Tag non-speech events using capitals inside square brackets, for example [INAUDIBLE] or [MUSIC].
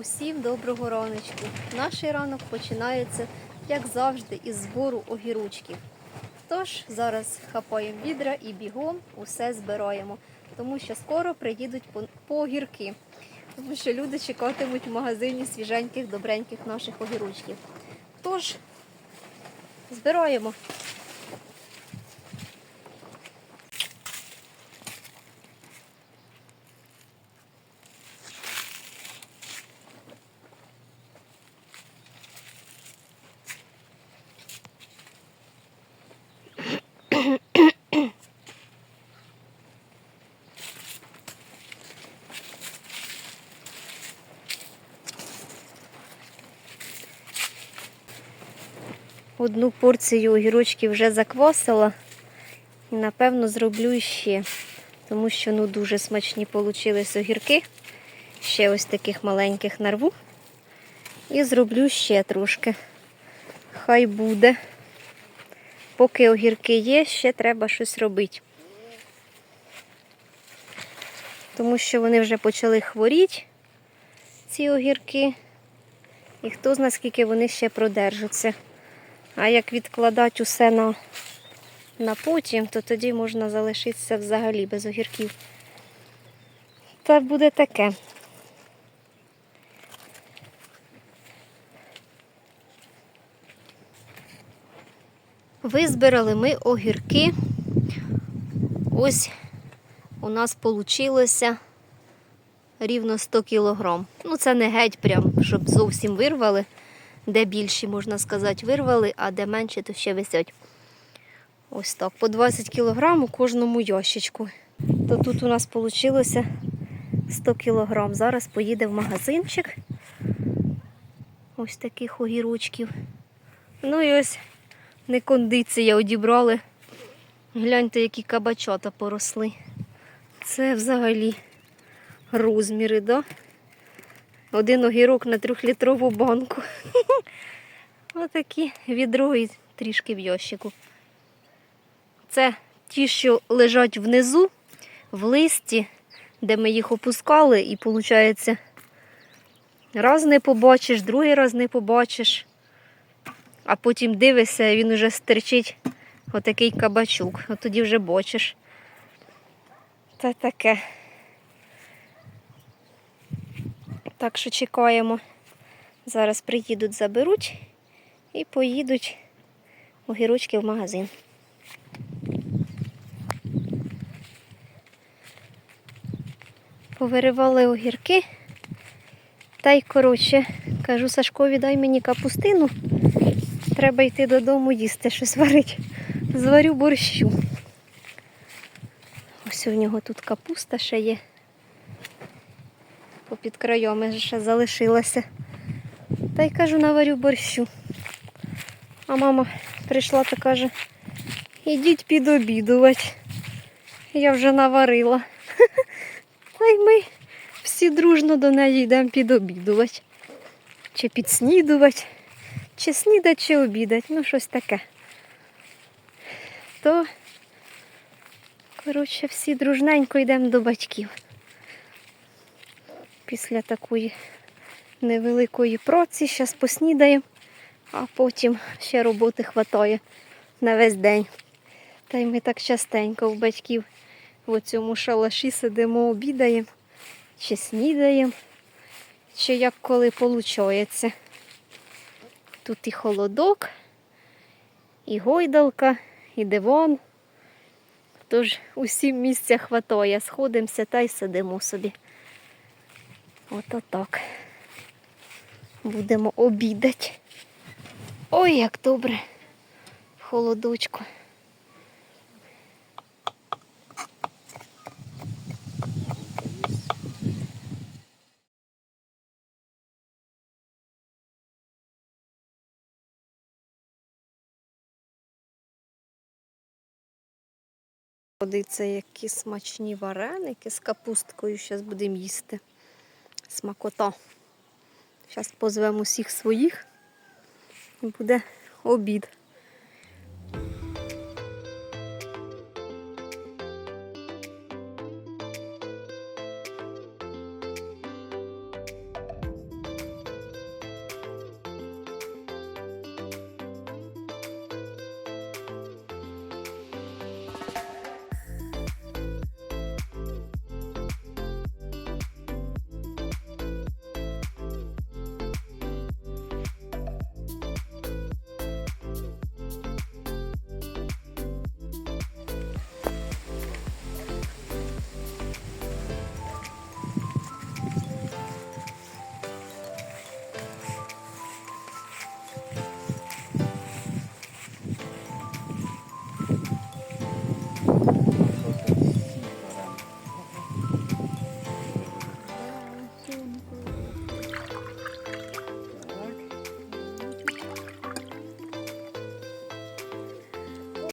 Усім доброго раночку. Наш ранок починається, як завжди, із збору огірочків. Тож зараз хапаємо відра і бігом усе збираємо, тому що скоро приїдуть по, огірки. Тому що люди чекатимуть в магазині свіженьких, добреньких наших огірочків. Тож збираємо. Одну порцію огірочків вже заквасила і напевно зроблю ще, тому що ну дуже смачні получились огірки. Ще ось таких маленьких нарву. І зроблю ще трошки. Хай буде. Поки огірки є, ще треба щось робити. Тому що вони вже почали хворіти, ці огірки. І хто знає, скільки вони ще продержаться. А як відкладати усе на, на потім, то тоді можна залишитися взагалі без огірків. Та буде таке. Визбирали ми огірки. Ось у нас вийшло рівно 100 кілограм. Ну, це не геть прям, щоб зовсім вирвали. Де більші, можна сказати, вирвали, а де менші, то ще висять. Ось так. По 20 кг у кожному ящичку. То тут у нас вийшло 100 кг. Зараз поїде в магазинчик. Ось таких огірочків. Ну і ось не кондиція одібрали. Гляньте, які кабачата поросли. Це взагалі розміри, да? Один огірок на трьохлітрову банку. [LAUGHS] Отакі відро і трішки в ящику. Це ті, що лежать внизу, в листі, де ми їх опускали, і виходить, раз не побачиш, другий раз не побачиш, а потім дивишся, він уже стерчить отакий кабачок. От тоді вже бачиш. Та таке. Так що чекаємо. Зараз приїдуть, заберуть і поїдуть огірочки в магазин. Повиривали огірки. Та й коротше, кажу Сашкові, дай мені капустину. Треба йти додому їсти, щось варить. Зварю борщу. Ось у нього тут капуста ще є попід краями ще залишилася. Та й кажу, наварю борщу. А мама прийшла та каже, ідіть підобідувати. Я вже наварила. [LAUGHS] Та й ми всі дружно до неї йдемо підобідувати. Чи підснідувати, чи снідати, чи обідати, ну щось таке. То, коротше, всі дружненько йдемо до батьків після такої невеликої праці. Зараз поснідаємо, а потім ще роботи хватає на весь день. Та й ми так частенько в батьків в цьому шалаші сидимо, обідаємо, чи снідаємо, чи як коли виходить. Тут і холодок, і гойдалка, і диван. Тож усім місця хватає. Сходимося та й сидимо собі. Ото так. Будемо обідати. Ой, як добре. Холодочку. Подивіться, які смачні вареники з капусткою. Зараз будемо їсти смакота. Зараз позвемо усіх своїх і буде обід.